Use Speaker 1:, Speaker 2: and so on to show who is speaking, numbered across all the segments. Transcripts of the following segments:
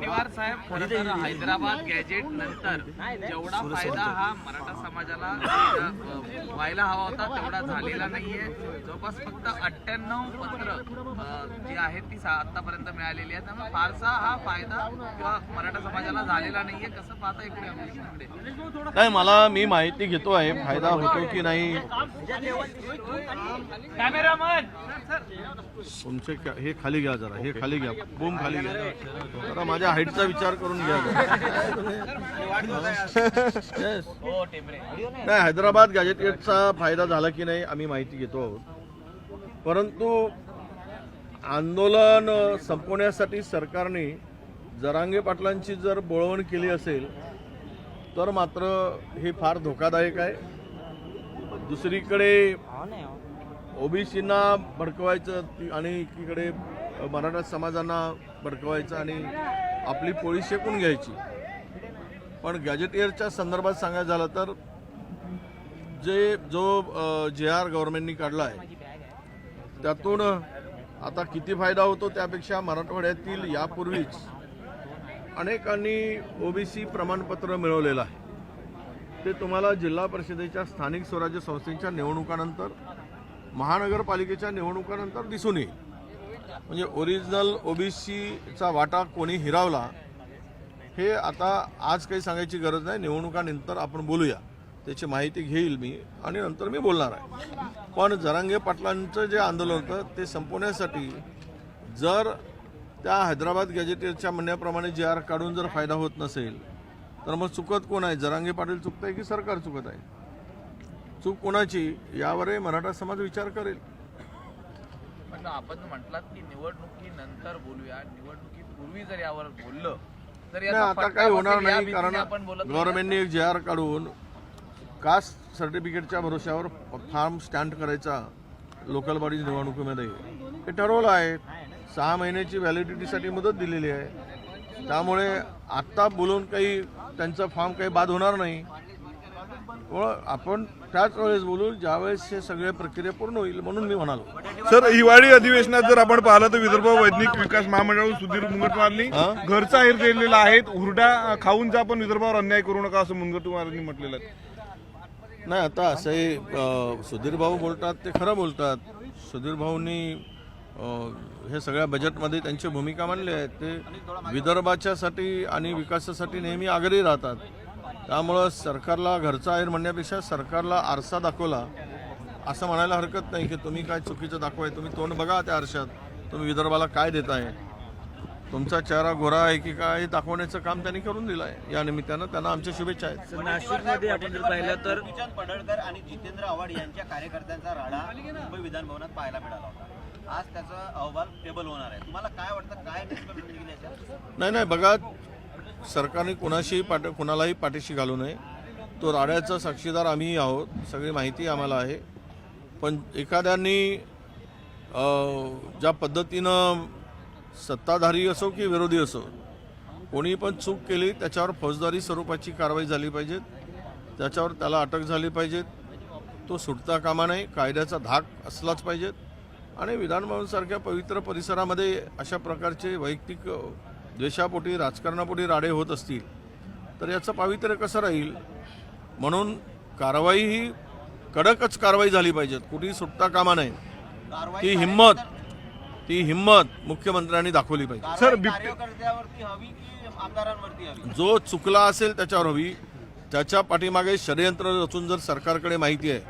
Speaker 1: पट्टीवार साहेब खरं तर हैदराबाद गॅजेट नंतर जेवढा फायदा हा मराठा समाजाला व्हायला हवा होता तेवढा झालेला नाहीये. जवळपास फक्त अठ्ठ्याण्णव पत्र जी आहेत ती आतापर्यंत मिळालेली आहे त्यामुळे फारसा हा फायदा किंवा मराठा समाजाला झालेला नाहीये कसं पाहता इकडे?
Speaker 2: नाही मला मी माहिती घेतो आहे फायदा होतो की नाही.
Speaker 1: कॅमेरामन!
Speaker 2: तुमचे हे खाली घ्या जरा हे खाली घ्या बूम खाली घ्या. जरा माझ्या हाईटचा विचार करून घ्या. नाही हैदराबाद गॅजेटेडचा फायदा झाला की नाही आम्ही माहिती घेतो आहोत. परंतु आंदोलन संपवण्यासाठी सरकारने जरांगे पाटलांची जर बोळवण केली असेल तर मात्र हे फार धोकादायक आहे. दुसरीकडे ओबीसींना भडकवायचं आणि एकीकडे मराठा समाजांना भडकवायचं आणि आपली पोळी शेकून घ्यायची. पण गॅजेटियरच्या संदर्भात सांगायचं झालं तर जे जो जे आर गव्हर्नमेंटनी काढला आहे त्यातून आता किती फायदा होतो त्यापेक्षा मराठवाड्यातील यापूर्वीच अनेकांनी ओबीसी प्रमाणपत्र मिळवलेलं आहे. ते तुम्हाला जिल्हा परिषदेच्या स्थानिक स्वराज्य संस्थेच्या निवडणुकानंतर महानगरपालिकेच्या निवडणुकानंतर दिसून येईल. म्हणजे ओरिजिनल ओबीसीचा वाटा कोणी हिरावला हे आता आज काही सांगायची गरज नाही. निवडणुकानंतर आपण बोलूया. त्याची माहिती घेईल मी आणि नंतर मी बोलणार आहे. पण जरांगे पाटलांचं जे आंदोलन होतं ते संपवण्यासाठी जर त्या हैदराबाद गॅजेटेरच्या म्हणण्याप्रमाणे जे आर काढून जर फायदा होत नसेल तर मग चुकत कोण आहे? जरांगे पाटील चुकत आहे की सरकार चुकत आहे? चूक कोणाची? यावरही मराठा समाज विचार करेल.
Speaker 1: पण आपण म्हटलात की निवडणुकीनंतर बोलूया. निवडणुकीपूर्वी जर यावर बोललं तर याचा
Speaker 2: आता
Speaker 1: फटका
Speaker 2: काही होणार
Speaker 1: बसेल या
Speaker 2: नाही
Speaker 1: भीतीने
Speaker 2: कारण
Speaker 1: आपण बोलत नाही.
Speaker 2: गव्हर्नमेंटने एक जे आर काढून कास्ट सर्टिफिकेटच्या भरोश्यावर फार्म स्टँड करायचा लोकल बॉडी निवडणुकीमध्ये. हे ठरवलं आहे. सहा महिन्याची व्हॅलिडिटीसाठी मुदत दिलेली आहे. त्यामुळे आत्ता बोलून काही त्यांचा फॉर्म काही बाद होणार नाही. व आपण त्याच वेळेस बोलू ज्यावेळेस हे सगळे प्रक्रिया पूर्ण होईल म्हणून मी म्हणालो.
Speaker 3: सर हिवाळी अधिवेशनात जर आपण पाहिलं तर विदर्भ वैज्ञानिक विकास महामंडळाकडून सुधीर मुनगंटीवारांनी?
Speaker 2: घरचा
Speaker 3: हिर केलेला आहे हुरडा खाऊन जा पण विदर्भावर अन्याय करू नका असं मुनगंटीवारांनी म्हटलेलं आहे.
Speaker 2: नाही आता असंही सुधीर भाऊ बोलतात ते खरं बोलतात. सुधीर भाऊंनी हे सगळ्या बजेटमध्ये त्यांची भूमिका मांडली आहे. ते विदर्भाच्यासाठी आणि विकासासाठी नेहमी आग्रही राहतात. त्यामुळं सरकारला घरचा आहेर म्हणण्यापेक्षा सरकारला आरसा दाखवला. असं म्हणायला हरकत नाही की तुम्ही काय चुकीचं दाखवाय. तुम्ही तोंड बघा त्या आरशात. तुम्ही विदर्भाला काय देताय? तुमचा चेहरा गोरा आहे की काय हे दाखवण्याचं काम त्यांनी करून दिलं आहे या निमित्तानं त्यांना आमच्या शुभेच्छा आहेत.
Speaker 4: नाशिकमध्ये आपण जर पाहिलं तर
Speaker 5: पडळकर आणि जितेंद्र आव्हाड यांच्या कार्यकर्त्यांचा राडा मुंबई विधान भवनात पाहायला मिळाला होता. आज त्याचा अहवाल टेबल होणार आहे. तुम्हाला काय वाटतं? काय निष्कर्ष निघेल याच्यात
Speaker 2: नाही नाही बघा सरकारने कुणाशीही पाठ कुणालाही पाठीशी घालू नये. तो राड्याचा साक्षीदार आम्हीही आहोत. सगळी माहिती आम्हाला आहे. पण एखाद्यानी ज्या पद्धतीनं सत्ताधारी असो की विरोधी असो कोणी पण चूक केली त्याच्यावर फौजदारी स्वरूपाची कारवाई झाली पाहिजे त्याच्यावर त्याला अटक झाली पाहिजे तो सुटता कामा नये कायद्याचा धाक असलाच पाहिजेत. आणि विधानभवनसारख्या पवित्र परिसरामध्ये अशा प्रकारचे वैयक्तिक द्वेषापोटी राजकारणापोटी राडे होत असतील तर याचं पावित्र्य कसं राहील? म्हणून कारवाई ही कडकच कारवाई झाली पाहिजे कुठेही सुटता कामा नये. ती हिंमत ती हिंमत मुख्यमंत्र्यांनी दाखवली पाहिजे.
Speaker 3: सर
Speaker 2: जो चुकला असेल त्याच्यावर हवी. त्याच्या पाठीमागे षडयंत्र रचून जर सरकारकडे माहिती आहे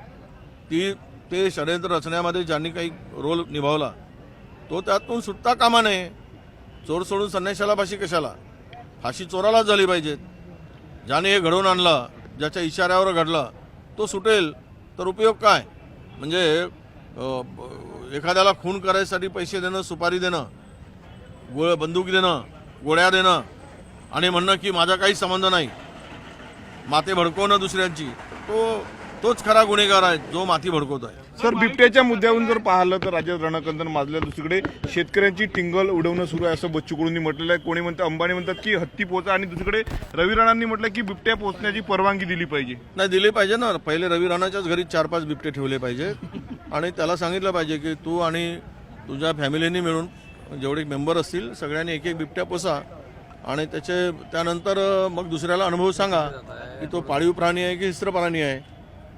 Speaker 2: ती ते षडयंत्र रचण्यामध्ये ज्यांनी काही रोल निभावला तो त्यातून सुटता कामा नये. चोर सोडून संन्याशाला फाशी कशाला? फाशी चोरालाच झाली पाहिजे. ज्याने हे घडवून आणलं ज्याच्या इशाऱ्यावर घडलं तो सुटेल तर उपयोग काय? म्हणजे एखाद्याला खून करायसाठी पैसे देणं सुपारी देणं गोळ बंदूक देणं गोळ्या देणं आणि म्हणणं की माझा काही संबंध नाही. माते भडकवणं दुसऱ्यांची. तो तोच खरा गुन्हेगार आहे जो माती भडकवत आहे.
Speaker 3: सर बिबट्याच्या मुद्द्यावरून जर पाहिलं तर राज्यात रणकंदन माजल्या दुसरीकडे. शेतकऱ्यांची टिंगल उडवणं सुरू आहे असं बच्चू कडूंनी म्हटलेलं आहे. कोणी म्हणतं अंबानी म्हणतात की हत्ती पोचा आणि दुसरीकडे रवी राणांनी म्हटलं की बिबट्या पोचण्याची परवानगी दिली पाहिजे.
Speaker 2: नाही दिले पाहिजे ना. पहिले रवी राणाच्याच घरी चार पाच बिबटे ठेवले पाहिजे. आणि त्याला सांगितलं पाहिजे की तू आणि तुझ्या फॅमिलीनी मिळून जेवढे मेंबर असतील सगळ्यांनी एक एक बिबट्या पोसा. आणि त्याचे त्यानंतर मग दुसऱ्याला अनुभव सांगा की तो पाळीव प्राणी आहे की हिस्त्र प्राणी आहे.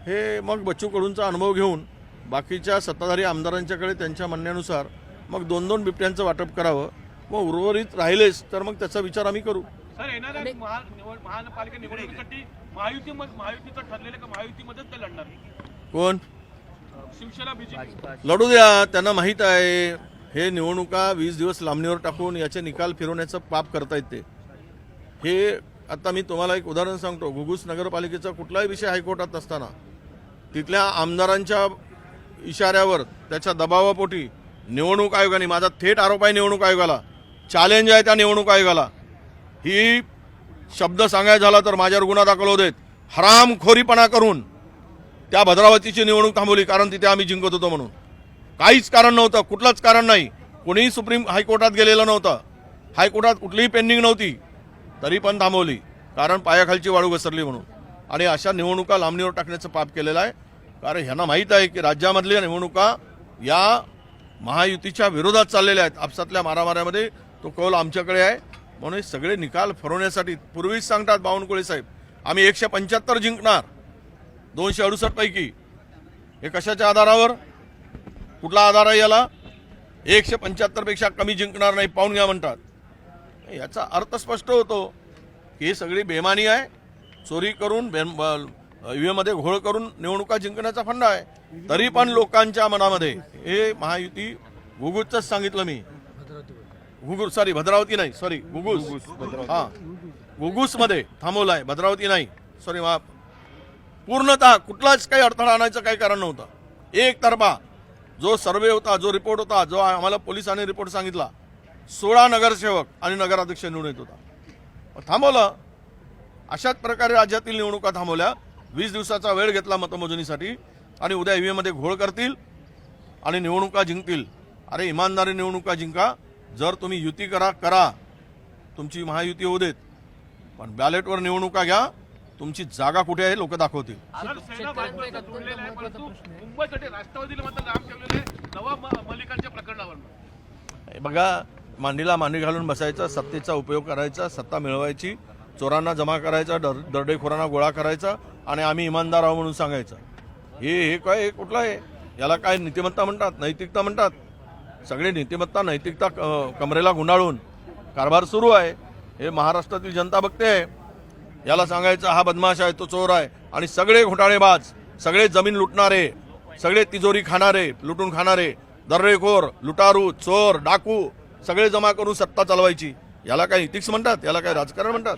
Speaker 2: हे मग बच्चू कडूंचा अनुभव घेऊन बाकीच्या सत्ताधारी आमदारांच्याकडे त्यांच्या म्हणण्यानुसार मग दोन दोन बिबट्यांचं वाटप करावं. मग उर्वरित राहिलेच तर मग त्याचा विचार आम्ही करू.
Speaker 6: सर येणाऱ्या महानगरपालिका निवडणुकीसाठी महायुती महायुतीचं ठरलेलं का महायुतीमध्येच ते लढणार?
Speaker 2: कोण?
Speaker 6: शिवसेना बीजेपी.
Speaker 2: लढू द्या त्यांना माहीत आहे. हे निवडणुका वीस दिवस लांबणीवर टाकून याचे निकाल फिरवण्याचं पाप करतायत ते. हे आता मी तुम्हाला एक उदाहरण सांगतो. घुगुस नगरपालिकेचा कुठलाही विषय हायकोर्टात असताना तिथल्या आमदारांच्या इशाऱ्यावर त्याच्या दबावापोटी निवडणूक आयोगाने माझा थेट आरोप आहे निवडणूक आयोगाला. चॅलेंज आहे त्या निवडणूक आयोगाला. ही शब्द सांगायचा झाला तर माझ्यावर गुन्हा दाखल होत हरामखोरीपणा करून त्या भद्रावतीची निवडणूक थांबवली कारण तिथे आम्ही जिंकत होतो म्हणून. काहीच कारण नव्हतं कुठलंच कारण नाही. कोणीही सुप्रीम हायकोर्टात गेलेलं नव्हतं. हायकोर्टात कुठलीही पेंडिंग नव्हती. तरी पण थांबवली कारण पायाखालची वाळू घसरली म्हणून. आणि अशा निवडणुका लांबणीवर टाकण्याचं पाप केलेलं आहे. कारण ह्यांना माहीत आहे की राज्यामधल्या निवडणुका या महायुतीच्या विरोधात चाललेल्या आहेत. आपसातल्या मारामाऱ्यामध्ये तो कौल आमच्याकडे आहे. म्हणून सगळे निकाल फरवण्यासाठी पूर्वीच सांगतात बावनकुळे साहेब. आम्ही एकशे पंच्याहत्तर जिंकणार. दोनशे अडुसष्टपैकी हे कशाच्या आधारावर? कुठला आधार आहे याला? एकशे पंच्याहत्तरपेक्षा कमी जिंकणार नाही पाहून घ्या म्हणतात. याचा अर्थ स्पष्ट होतो की ही सगळी बेमानी आहे. चोरी करून ईव्हीएममध्ये घोळ करून निवडणुका जिंकण्याचा फंडा आहे. तरी पण लोकांच्या मनामध्ये हे महायुती घुगुसच सांगितलं मी. घुगुस सॉरी भद्रावती नाही सॉरी घुगुस. हा. घुगुसमध्ये थांबवलाय भद्रावती नाही सॉरी माफ पूर्णतः कुठलाच काही अडथळा आणायचं काही कारण नव्हतं. एक तर्फा जो सर्वे होता जो रिपोर्ट होता जो आम्हाला पोलिसांनी रिपोर्ट सांगितला सोळा नगरसेवक आणि नगराध्यक्ष निवडून येत होता. थांबवलं अशाच प्रकारे राज्यातील निवडणुका थांबवल्या. वीस दिवसाचा वेळ घेतला मतमोजणीसाठी. आणि उद्या ईव्हीएममध्ये घोळ करतील आणि निवडणुका जिंकतील. अरे इमानदारी निवडणुका जिंका. जर तुम्ही युती करा करा. तुमची महायुती होऊ देत. पण बॅलेटवर निवडणुका घ्या. तुमची जागा कुठे आहे लोक दाखवतील. बघा मांडीला मांडी घालून बसायचा सत्तेचा उपयोग करायचा सत्ता मिळवायची. चोरांना जमा करायचा दर दरडेखोरांना गोळा करायचा आणि आम्ही इमानदार आहोत म्हणून सांगायचं. हे हे काय हे कुठलं आहे? याला काय नीतिमत्ता म्हणतात नैतिकता म्हणतात? सगळे नीतिमत्ता नैतिकता क- कमरेला गुंडाळून कारभार सुरू आहे. हे महाराष्ट्रातील जनता बघते आहे. याला सांगायचं हा बदमाश आहे तो चोर आहे. आणि सगळे घोटाळेबाज सगळे जमीन लुटणारे सगळे तिजोरी खाणारे लुटून खाणारे दर्रेखोर लुटारू चोर डाकू सगळे जमा करून सत्ता चालवायची. याला काय इथिक्स म्हणतात? याला काय राजकारण म्हणतात?